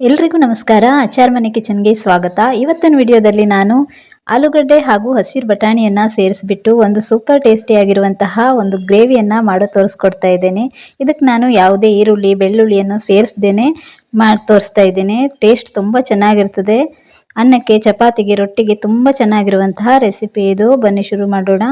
ಎಲ್ರಿಗೂ ನಮಸ್ಕಾರ. ಆಚಾರ್ ಮನೆ ಕಿಚನ್ಗೆ ಸ್ವಾಗತ. ಇವತ್ತಿನ ವಿಡಿಯೋದಲ್ಲಿ ನಾನು ಆಲೂಗಡ್ಡೆ ಹಾಗೂ ಹಸಿರು ಬಟಾಣಿಯನ್ನು ಸೇರಿಸ್ಬಿಟ್ಟು ಒಂದು ಸೂಪರ್ ಟೇಸ್ಟಿಯಾಗಿರುವಂತಹ ಒಂದು ಗ್ರೇವಿಯನ್ನು ಮಾಡೋ ತೋರಿಸ್ಕೊಡ್ತಾ ಇದ್ದೇನೆ. ಇದಕ್ಕೆ ನಾನು ಯಾವುದೇ ಈರುಳ್ಳಿ, ಬೆಳ್ಳುಳ್ಳಿಯನ್ನು ಸೇರಿಸ್ದೇನೆ ಮಾಡಿ ತೋರಿಸ್ತಾ ಇದ್ದೇನೆ. ಟೇಸ್ಟ್ ತುಂಬ ಚೆನ್ನಾಗಿರ್ತದೆ. ಅನ್ನಕ್ಕೆ, ಚಪಾತಿಗೆ, ರೊಟ್ಟಿಗೆ ತುಂಬ ಚೆನ್ನಾಗಿರುವಂತಹ ರೆಸಿಪಿ ಇದು. ಬನ್ನಿ ಶುರು ಮಾಡೋಣ.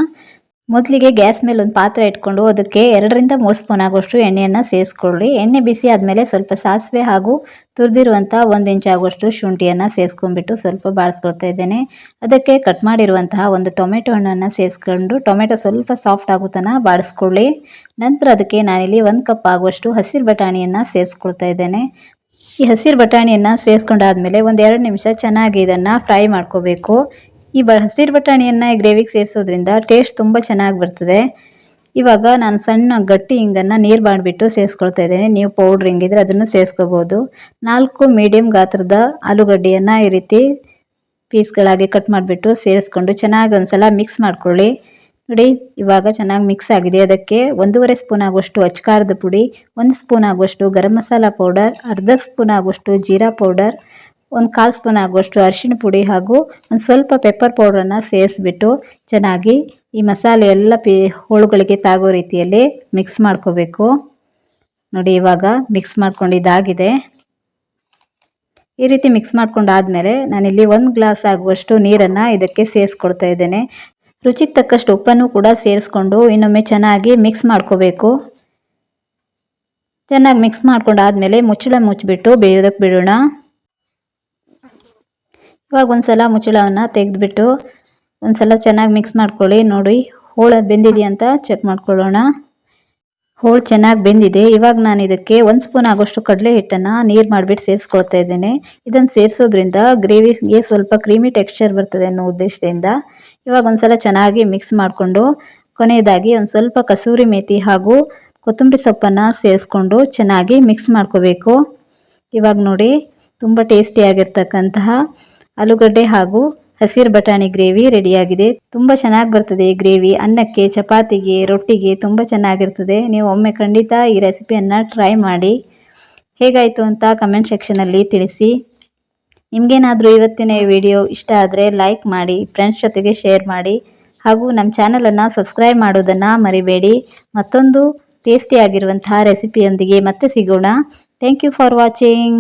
ಮೊದಲಿಗೆ ಗ್ಯಾಸ್ ಮೇಲೆ ಒಂದು ಪಾತ್ರೆ ಇಟ್ಕೊಂಡು ಅದಕ್ಕೆ ಎರಡರಿಂದ ಮೂರು ಸ್ಪೂನ್ ಆಗುವಷ್ಟು ಎಣ್ಣೆಯನ್ನು ಸೇರಿಸ್ಕೊಳ್ಳಿ ಎಣ್ಣೆ ಬಿಸಿ ಆದಮೇಲೆ ಸ್ವಲ್ಪ ಸಾಸಿವೆ ಹಾಗೂ ತುರಿದಿರುವಂಥ ಒಂದು ಇಂಚ್ ಆಗುವಷ್ಟು ಶುಂಠಿಯನ್ನು ಸೇರಿಸ್ಕೊಂಡ್ಬಿಟ್ಟು ಸ್ವಲ್ಪ ಬಾಳಿಸ್ಕೊಳ್ತಾ ಇದ್ದೇನೆ. ಅದಕ್ಕೆ ಕಟ್ ಮಾಡಿರುವಂತಹ ಒಂದು ಟೊಮೆಟೊ ಹಣ್ಣನ್ನು ಸೇರಿಸ್ಕೊಂಡು ಟೊಮೆಟೊ ಸ್ವಲ್ಪ ಸಾಫ್ಟ್ ಆಗೋ ತನಕ ಬಾಡಿಸ್ಕೊಳ್ಳಿ ನಂತರ ಅದಕ್ಕೆ ನಾನಿಲ್ಲಿ ಒಂದು ಕಪ್ ಆಗುವಷ್ಟು ಹಸಿರು ಬಟಾಣಿಯನ್ನು ಸೇರಿಸ್ಕೊಳ್ತಾ ಇದ್ದೇನೆ. ಈ ಹಸಿರು ಬಟಾಣಿಯನ್ನು ಸೇರಿಸ್ಕೊಂಡಾದ್ಮೇಲೆ ಒಂದು ಎರಡು ನಿಮಿಷ ಚೆನ್ನಾಗಿ ಇದನ್ನು ಫ್ರೈ ಮಾಡ್ಕೋಬೇಕು. ಈ ಬ, ಹಸಿರು ಬಟಾಣಿಯನ್ನು ಗ್ರೇವಿಗೆ ಸೇರಿಸೋದ್ರಿಂದ ಟೇಸ್ಟ್ ತುಂಬ ಚೆನ್ನಾಗಿ ಬರ್ತದೆ. ಇವಾಗ ನಾನು ಸಣ್ಣ ಗಟ್ಟಿ ಹಿಂಗನ್ನು ನೀರು ಮಾಡಿಬಿಟ್ಟು ಸೇರಿಸ್ಕೊಳ್ತಾ ಇದ್ದೇನೆ. ನೀವು ಪೌಡ್ರ್ ಹಿಂಗಿದ್ರೆ ಅದನ್ನು ಸೇರಿಸ್ಕೋಬೋದು. ನಾಲ್ಕು ಮೀಡಿಯಮ್ ಗಾತ್ರದ ಆಲೂಗಡ್ಡೆಯನ್ನು ಈ ರೀತಿ ಪೀಸ್ಗಳಾಗಿ ಕಟ್ ಮಾಡಿಬಿಟ್ಟು ಸೇರಿಸ್ಕೊಂಡು ಚೆನ್ನಾಗಿ ಒಂದ್ಸಲ ಮಿಕ್ಸ್ ಮಾಡ್ಕೊಳ್ಳಿ. ನೋಡಿ, ಇವಾಗ ಚೆನ್ನಾಗಿ ಮಿಕ್ಸ್ ಆಗಿದೆ. ಅದಕ್ಕೆ ಒಂದೂವರೆ ಸ್ಪೂನ್ ಆಗುವಷ್ಟು ಅಚ್ಕಾರದ ಪುಡಿ, ಒಂದು ಸ್ಪೂನ್ ಆಗುವಷ್ಟು ಗರಂ ಮಸಾಲ ಪೌಡರ್ ಅರ್ಧ ಸ್ಪೂನ್ ಆಗುವಷ್ಟು ಜೀರಾ ಪೌಡರ್ ಒಂದು ಕಾಲು ಸ್ಪೂನ್ ಆಗುವಷ್ಟು ಅರಿಶಿಣ ಪುಡಿ ಹಾಗೂ ಒಂದು ಸ್ವಲ್ಪ ಪೆಪ್ಪರ್ ಪೌಡ್ರನ್ನು ಸೇರಿಸ್ಬಿಟ್ಟು ಚೆನ್ನಾಗಿ ಈ ಮಸಾಲೆ ಎಲ್ಲ ಪಿ, ಹೋಳುಗಳಿಗೆ ತಾಗೋ ರೀತಿಯಲ್ಲಿ ಮಿಕ್ಸ್ ಮಾಡ್ಕೋಬೇಕು. ನೋಡಿ ಇವಾಗ ಮಿಕ್ಸ್ ಮಾಡ್ಕೊಂಡಿದ್ದಾಗಿದೆ. ಈ ರೀತಿ ಮಿಕ್ಸ್ ಮಾಡ್ಕೊಂಡಾದ್ಮೇಲೆ ನಾನಿಲ್ಲಿ ಒಂದು ಗ್ಲಾಸ್ ಆಗುವಷ್ಟು ನೀರನ್ನು ಇದಕ್ಕೆ ಸೇರಿಸ್ಕೊಡ್ತಾ ಇದ್ದೇನೆ. ರುಚಿಗೆ ತಕ್ಕಷ್ಟು ಉಪ್ಪನ್ನು ಕೂಡ ಸೇರಿಸ್ಕೊಂಡು ಇನ್ನೊಮ್ಮೆ ಚೆನ್ನಾಗಿ ಮಿಕ್ಸ್ ಮಾಡ್ಕೋಬೇಕು. ಚೆನ್ನಾಗಿ ಮಿಕ್ಸ್ ಮಾಡ್ಕೊಂಡಾದ್ಮೇಲೆ ಮುಚ್ಚಳ ಮುಚ್ಚಿಬಿಟ್ಟು ಬೇಯೋದಕ್ಕೆ ಬಿಡೋಣ. ಇವಾಗ ಒಂದು ಸಲ ಮುಚ್ಚಳವನ್ನು ತೆಗೆದುಬಿಟ್ಟು ಒಂದು ಸಲ ಚೆನ್ನಾಗಿ ಮಿಕ್ಸ್ ಮಾಡ್ಕೊಳ್ಳಿ. ನೋಡಿ, ಹೋಳು ಬೆಂದಿದೆಯಾ ಅಂತ ಚೆಕ್ ಮಾಡ್ಕೊಳ್ಳೋಣ. ಹೋಳು ಚೆನ್ನಾಗಿ ಬೆಂದಿದೆ. ಇವಾಗ ನಾನು ಇದಕ್ಕೆ ಒಂದು ಸ್ಪೂನ್ ಆಗೋಷ್ಟು ಕಡಲೆ ಹಿಟ್ಟನ್ನು ನೀರು ಮಾಡಿಬಿಟ್ಟು ಸೇರಿಸ್ಕೊಳ್ತಾ ಇದ್ದೇನೆ. ಇದನ್ನು ಸೇರಿಸೋದ್ರಿಂದ ಗ್ರೇವಿಗೆ ಸ್ವಲ್ಪ ಕ್ರೀಮಿ ಟೆಕ್ಸ್ಚರ್ ಬರ್ತದೆ ಅನ್ನೋ ಉದ್ದೇಶದಿಂದ ಇವಾಗ ಒಂದು ಸಲ ಚೆನ್ನಾಗಿ ಮಿಕ್ಸ್ ಮಾಡಿಕೊಂಡು ಕೊನೆಯದಾಗಿ ಒಂದು ಸ್ವಲ್ಪ ಕಸೂರಿ ಮೇಥಿ ಹಾಗೂ ಕೊತ್ತಂಬರಿ ಸೊಪ್ಪನ್ನು ಸೇರಿಸ್ಕೊಂಡು ಚೆನ್ನಾಗಿ ಮಿಕ್ಸ್ ಮಾಡ್ಕೋಬೇಕು. ಇವಾಗ ನೋಡಿ, ತುಂಬ ಟೇಸ್ಟಿಯಾಗಿರ್ತಕ್ಕಂತಹ ಆಲೂಗಡ್ಡೆ ಹಾಗೂ ಹಸಿರು ಬಟಾಣಿ ಗ್ರೇವಿ ರೆಡಿಯಾಗಿದೆ. ತುಂಬ ಚೆನ್ನಾಗಿ ಬರ್ತದೆ ಈ ಗ್ರೇವಿ. ಅನ್ನಕ್ಕೆ, ಚಪಾತಿಗೆ, ರೊಟ್ಟಿಗೆ ತುಂಬ ಚೆನ್ನಾಗಿರ್ತದೆ. ನೀವು ಒಮ್ಮೆ ಖಂಡಿತ ಈ ರೆಸಿಪಿಯನ್ನು ಟ್ರೈ ಮಾಡಿ. ಹೇಗಾಯಿತು ಅಂತ ಕಮೆಂಟ್ ಸೆಕ್ಷನಲ್ಲಿ ತಿಳಿಸಿ. ನಿಮಗೇನಾದರೂ ಇವತ್ತಿನ ವಿಡಿಯೋ ಇಷ್ಟ ಆದರೆ ಲೈಕ್ ಮಾಡಿ, ಫ್ರೆಂಡ್ಸ್ ಜೊತೆಗೆ ಶೇರ್ ಮಾಡಿ. ಹಾಗೂ ನಮ್ಮ ಚಾನಲನ್ನು ಸಬ್ಸ್ಕ್ರೈಬ್ ಮಾಡೋದನ್ನು ಮರಿಬೇಡಿ. ಮತ್ತೊಂದು ಟೇಸ್ಟಿಯಾಗಿರುವಂತಹ ರೆಸಿಪಿಯೊಂದಿಗೆ ಮತ್ತೆ ಸಿಗೋಣ. Thank you for watching.